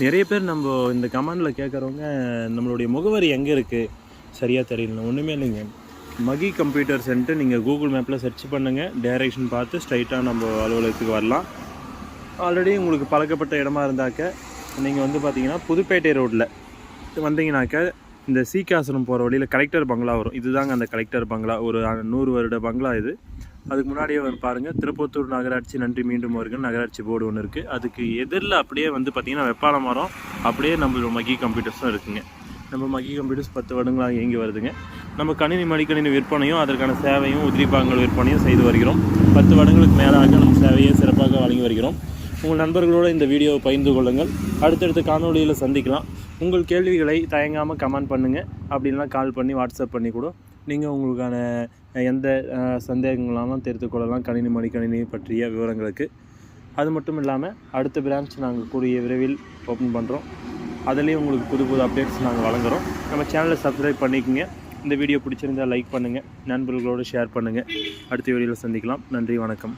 நிறைய பேர் நம்ம இந்த கமெண்டில் கேட்குறவங்க நம்மளுடைய முகவரி எங்கே இருக்குது சரியாக தெரியல. ஒன்றுமே இல்லைங்க. மகி கம்ப்யூட்டர் சென்ட்டு நீங்கள் கூகுள் மேப்பில் சர்ச் பண்ணுங்கள் டைரெக்ஷன் பார்த்து ஸ்ட்ரைட்டாக நம்ம அலுவலகத்துக்கு வரலாம். ஆல்ரெடி உங்களுக்கு பழக்கப்பட்ட இடமா இருந்தாக்க நீங்கள் வந்து பார்த்தீங்கன்னா புதுப்பேட்டை ரோட்டில் வந்தீங்கன்னாக்க இந்த சீக்காசனம் போகிற வழியில் கலெக்டர் பங்களா வரும். இதுதாங்க அந்த கலெக்டர் பங்களா ஒரு நூறு வருட பங்களா இது. அதுக்கு முன்னாடியே வந்து பாருங்கள் திருப்பத்தூர் நகராட்சி நன்றி மீண்டும் வருக நகராட்சி போர்டு ஒன்று இருக்குது அதுக்கு எதிரில் அப்படியே வந்து பார்த்தீங்கன்னா வெப்பால மரம் அப்படியே நம்மளோட மகி கம்ப்யூட்டர்ஸும் இருக்குங்க. நம்ம மகி கம்ப்யூட்டர்ஸ் பத்து வருடங்களாக இயங்கி வருதுங்க. நம்ம கணினி மடிக்கணினி விற்பனையும் அதற்கான சேவையும் உதிரிப்பாகங்கள் விற்பனையும் செய்து வருகிறோம். பத்து வருடங்களுக்கு மேலாக நம்ம சேவையை சிறப்பாக வழங்கி வருகிறோம். உங்கள் நண்பர்களோடு இந்த வீடியோவை பகிர்ந்து கொள்ளுங்கள். அடுத்தடுத்த காணொளியில் சந்திக்கலாம். உங்கள் கேள்விகளை தயங்காமல் கமெண்ட் பண்ணுங்கள் அப்படின்னா கால் பண்ணி வாட்ஸ்அப் பண்ணி கூட நீங்கள் உங்களுக்கான எந்த சந்தேகங்களாலும் தெரிந்து கொள்ளலாம். கணினி மடிக்கணினி பற்றிய விவரங்களுக்கு. அது மட்டும் இல்லாமல் அடுத்த பிரான்ச் நாங்கள் கூடிய விரைவில் ஓப்பன் பண்ணுறோம் அதுலேயும் உங்களுக்கு புது புது அப்டேட்ஸ் நாங்கள் வழங்குகிறோம் நம்ம சேனலை சப்ஸ்கிரைப் பண்ணிக்கோங்க. இந்த வீடியோ பிடிச்சிருந்தா லைக் பண்ணுங்கள் நண்பர்களோடு ஷேர் பண்ணுங்கள் அடுத்த வீடியோவில் சந்திக்கலாம். நன்றி வணக்கம்.